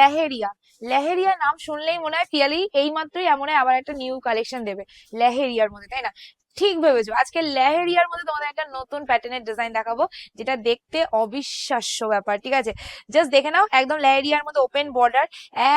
লেহেরিয়া। লেহেরিয়া নাম শুনলেই মনে হয় পিয়ালি এই মাত্রই এমন আবার একটা নিউ কালেকশন দেবে। লেহেরিয়ার মধ্যে, তাই না? ঠিক ভেবেছো। আজকে লেহেরিয়ার মধ্যে তোমাদের একটা নতুন প্যাটার্নের ডিজাইন দেখাবো, যেটা দেখতে অবিশ্বাস্য ব্যাপার, ঠিক আছে? জাস্ট দেখে নাও, একদম লেহেরিয়ার মধ্যে ওপেন বর্ডার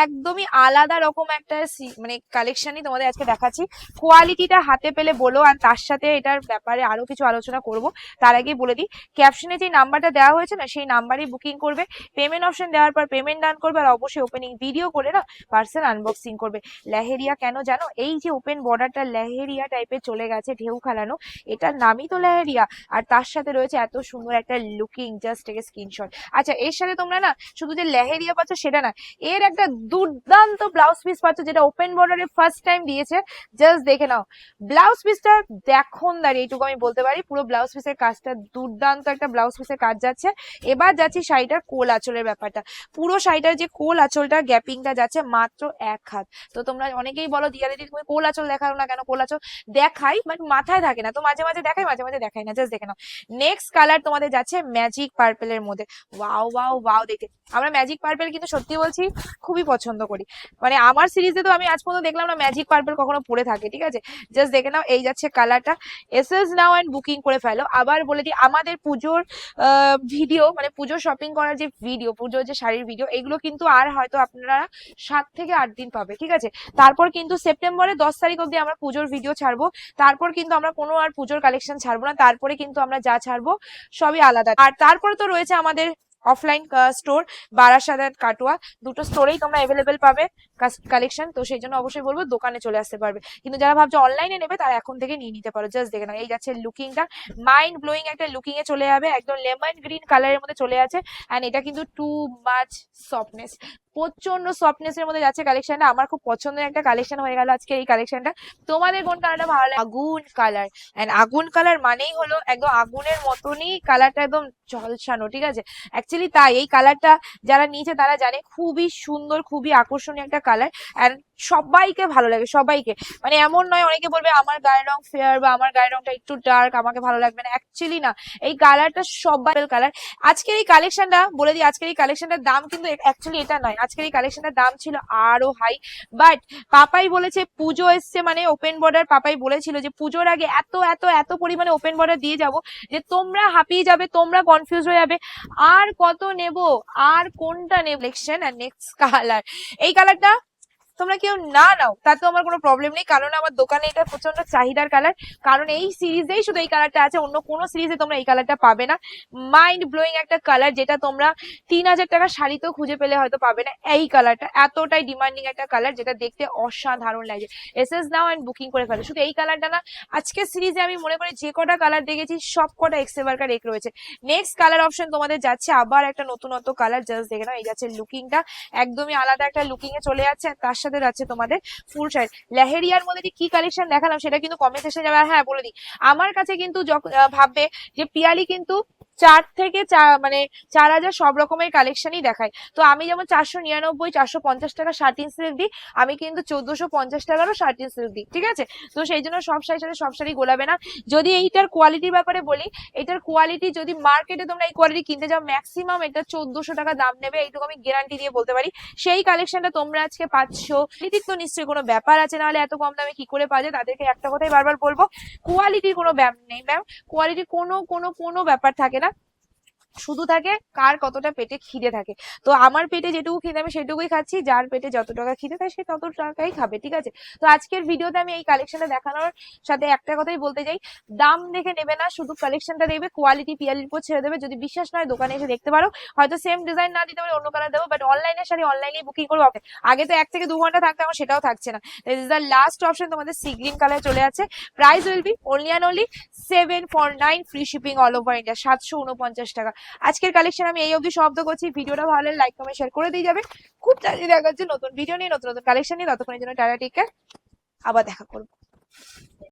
একদমই আলাদা রকম একটা মানে কালেকশনই তোমাদের আজকে দেখাচ্ছি। কোয়ালিটিটা হাতে পেলে বলো, আর তার সাথে এটার ব্যাপারে আরও কিছু আলোচনা করব। তার আগেই বলে দিই ক্যাপশনে যে নাম্বারটা দেওয়া হয়েছে না, সেই নাম্বারই বুকিং করবে। পেমেন্ট অপশন দেওয়ার পর পেমেন্ট ডান করবে, আর অবশ্যই ওপেনিং ভিডিও করে না পার্সেল আনবক্সিং করবে। লেহেরিয়া কেন জানো? এই যে ওপেন বর্ডারটা লেহেরিয়া টাইপের চলে গেছে ঢেউ খেলানো, এটার নামই তো লেহেরিয়া আর তার সাথে রয়েছে এত সুন্দর একটা লুকিং জাস্ট থেকে স্ক্রিনশট আচ্ছা এর সাথে তোমরা না, শুধু যে লেহেরিয়া পাচ্ছ সেটা না, এর একটা দুর্দান্ত ব্লাউজ পিস পাচ্ছ যেটা ওপেন বর্ডারে ফার্স্ট টাইম দিয়েছে। জাস্ট দেখে নাও। ব্লাউজ পিসটা দেখুন দাঁড়িয়ে, এইটুকু আমি বলতে পারি। পুরো ব্লাউজ পিসের কাজটা দুর্দান্ত একটা ব্লাউজ পিসের কাজ যাচ্ছে। এবার যাচ্ছি শাড়িটার কোল আঁচলের ব্যাপারটা। পুরো শাড়িটার যে কোল আঁচলটা গ্যাপিংটা যাচ্ছে মাত্র এক হাত। তো তোমরা অনেকেই বলো দিয়া দিদি তুমি কোল আঁচল দেখাও না কেন? কোল আঁচল দেখাই বাট মাথায় থাকে না, তো মাঝে মাঝে দেখাই, মাঝে মাঝে দেখাই না জাস্ট দেখে নাও। নেক্সট কালার তোমাদের যাচ্ছে ম্যাজিক পার্পেলের মধ্যে। ওয়াও ওয়াও ওয়াও দেখে আমরা ম্যাজিক পার্পেল কিন্তু সত্যি বলছি খুবই পছন্দ করি। মানে আমার সিরিজে তো আমি আজ পর্যন্ত দেখলাম না ম্যাজিক পার্পেল কখনো পরে থাকে, ঠিক আছে? জাস্ট দেখে নাও, এই যাচ্ছে কালারটা এসএস নাও অ্যান্ড বুকিং করে ফেলো। আবার বলে দিই, আমাদের পুজোর ভিডিও মানে পুজোর শপিং করার যে ভিডিও পুজোর যে শাড়ির ভিডিও এগুলো কিন্তু আর হয়তো আপনারা সাত থেকে আট দিন পাবে, ঠিক আছে? তারপর কিন্তু সেপ্টেম্বরের দশ তারিখ অবধি আমরা পুজোর ভিডিও ছাড়বো। তারপর কিন্তু আমরা কোনো আর পুজোর কালেকশন ছাড়বো না। তারপরে কিন্তু আমরা যা ছাড়বো সবই আলাদা। আর তারপরে তো রয়েছে আমাদের অফলাইন স্টোর বারাসাত, কাটোয়া। দুটো স্টোরেই তোমরা অ্যাভেলেবেল পাবে কালেকশন তো সেই জন্য অবশ্যই বলব দোকানে চলে আসতে পারবে। কিন্তু যারা ভাবছ অনলাইনে নেবে, তারা এখন থেকে নিয়ে নিতে পারো। জাস্ট দেখে নাও। এই যাচ্ছে লুকিংটা মাইন্ড ব্লোয়িং একটা লুকিং এ চলে যাবে। একদম লেমন গ্রিন কালারের মধ্যে চলে আছে। অ্যান্ড এটা কিন্তু টু মাচ সফটনেস প্রচণ্ড সফটনেস এর মধ্যে যাচ্ছে কালেকশনটা আমার খুব পছন্দের একটা কালেকশন হয়ে গেল আজকে এই কালেকশনটা তোমাদের কোন কালারটা ভালো লাগে? আগুন কালার এন্ড আগুন কালার মানেই হলো একদম আগুনের মতনই কালারটা একদম ঝলসানো, ঠিক আছে? অ্যাকচুয়ালি তাই, এই কালারটা যারা নিয়েছে তারা জানে খুবই সুন্দর, খুবই আকর্ষণীয় একটা কালার এন্ড সবাইকে ভালো লাগে, সবাইকে। মানে এমন নয়, অনেকে বলবে আমার গায়ের রং ফেয়ার বা আমার গায়ের রংটা একটু ডার্ক আমাকে ভালো লাগবে না। অ্যাকচুয়ালি না। এই কালারটা সবাই কালার আজকের এই কালেকশনটা বলে দিই, আজকের এই কালেকশনটার দাম কিন্তু অ্যাকচুয়ালি এটা নয়। আজকের এই কালেকশনটার দাম ছিল আরও হাই বাট পাপাই বলেছে, পুজো এসছে মানে ওপেন বর্ডার পাপাই বলেছিল যে পুজোর আগে এত এত এত পরিমাণে ওপেন বর্ডার দিয়ে যাব যে তোমরা হাঁপিয়ে যাবে, তোমরা কনফিউজ হয়ে যাবে। আর কত নেব? আর কোনটা নেব? ইলেকশন আর নেক্সট কালার এই কালারটা তোমরা কেউ না নাও তাতে আমার কোনো প্রবলেম নেই, কারণ আমার দোকানে এটা প্রচণ্ড চাহিদার কালার কারণ এই সিরিজেই শুধু এই কালারটা আছে, অন্য কোনো সিরিজে তোমরা এই কালারটা পাবে না। মাইন্ড ব্লোয়িং একটা কালার যেটা তোমরা তিন হাজার টাকা শাড়িতেও খুঁজে পেলে হয়তো পাবে না, এই কালারটা এতটাই ডিমান্ডিং একটা কালার যেটা দেখতে অসাধারণ লাগে। এসএস নাও অ্যান্ড বুকিং করে ফেলো। শুধু এই কালারটা না, আজকের সিরিজে আমি মনে করি যে কটা কালার দেখেছি, সব কটা এক্সেভারকার এক রয়েছে। নেক্সট কালার অপশন তোমাদের যাচ্ছে, আবার একটা নতুনত্ব কালার জাস্ট দেখে নাও, এই যাচ্ছে লুকিংটা একদমই আলাদা একটা লুকিংয়ে চলে যাচ্ছে, তার সাথে যাচ্ছে তোমাদের ফুল শাড়ি লেহেরিয়ার মধ্যে কি কালেকশন দেখালাম সেটা কিন্তু কমেন্ট এসে যাবে। হ্যাঁ বলে দিই। আমার কাছে কিন্তু ভাববে যে পিয়ালি কিন্তু চার থেকে মানে চার হাজার সব রকমের কালেকশনই দেখায়। তো আমি যেমন চারশো নিরানব্বই, চারশো পঞ্চাশ টাকা শার্টিন সিল্ক দিই, আমি কিন্তু চোদ্দশো পঞ্চাশ টাকারও শার্টিন সিল্ক দিই, ঠিক আছে? তো সেই জন্য সব শাড়ির সাথে সব শাড়ি গোলাবে না। যদি এইটার কোয়ালিটির ব্যাপারে বলি, এটার কোয়ালিটি যদি মার্কেটে তোমরা এই কোয়ালিটি কিনতে যাও ম্যাক্সিমাম এটা চোদ্দশো টাকা দাম নেবে, এইটুকু আমি গ্যারান্টি দিয়ে বলতে পারি। সেই কালেকশনটা তোমরা আজকে পাচ্ছ। কোয়ালিটির তো নিশ্চয়ই কোনো ব্যাপার আছে, নাহলে এত কম দামে কি করে পাওয়া যায়? তাদেরকে একটা কথাই বারবার বলব কোয়ালিটির কোনো ব্যাপার নেই ম্যাম কোয়ালিটির কোনো কোনো কোনো ব্যাপার থাকে শুধু থাকে কার কতটা পেটে খিদে থাকে। তো আমার পেটে যেটুকু খিদে আমি সেটুকুই খাচ্ছি, যার পেটে যত টাকা খিদে থাকে সে তত টাকাই খাবে, ঠিক আছে? তো আজকের ভিডিওতে আমি এই কালেকশনটা দেখানোর সাথে একটা কথাই বলতে চাই। দাম দেখে নেবে না, শুধু কালেকশনটা দেখবে কোয়ালিটি পিয়ালির উপর ছেড়ে দেবে। যদি বিশ্বাস নয় দোকানে এসে দেখতে পারো, হয়তো সেম ডিজাইন না দিতে পারে, অন্য কালার দেবো বাট অনলাইনের শাড়ি অনলাইনেই বুকিং করব। আগে তো এক থেকে দু ঘণ্টা থাকতো আমার সেটাও থাকছে না। This is the last option তোমাদের সি গ্রিন কালার চলে আছে। Price will be only and only seven four nine free shipping all over India সাতশো উনপঞ্চাশ টাকা। আজকের কালেকশন আমি এই অবধি শব্দ করছি। ভিডিওটা ভালো লাইক কমেন্ট শেয়ার করে দিয়ে যাবে। খুব তাড়াতাড়ি দেখা যাচ্ছে নতুন ভিডিও নিয়ে, নতুন নতুন কালেকশন নিয়ে। ততক্ষণের জন্য টাটা টিকে আবার দেখা করব।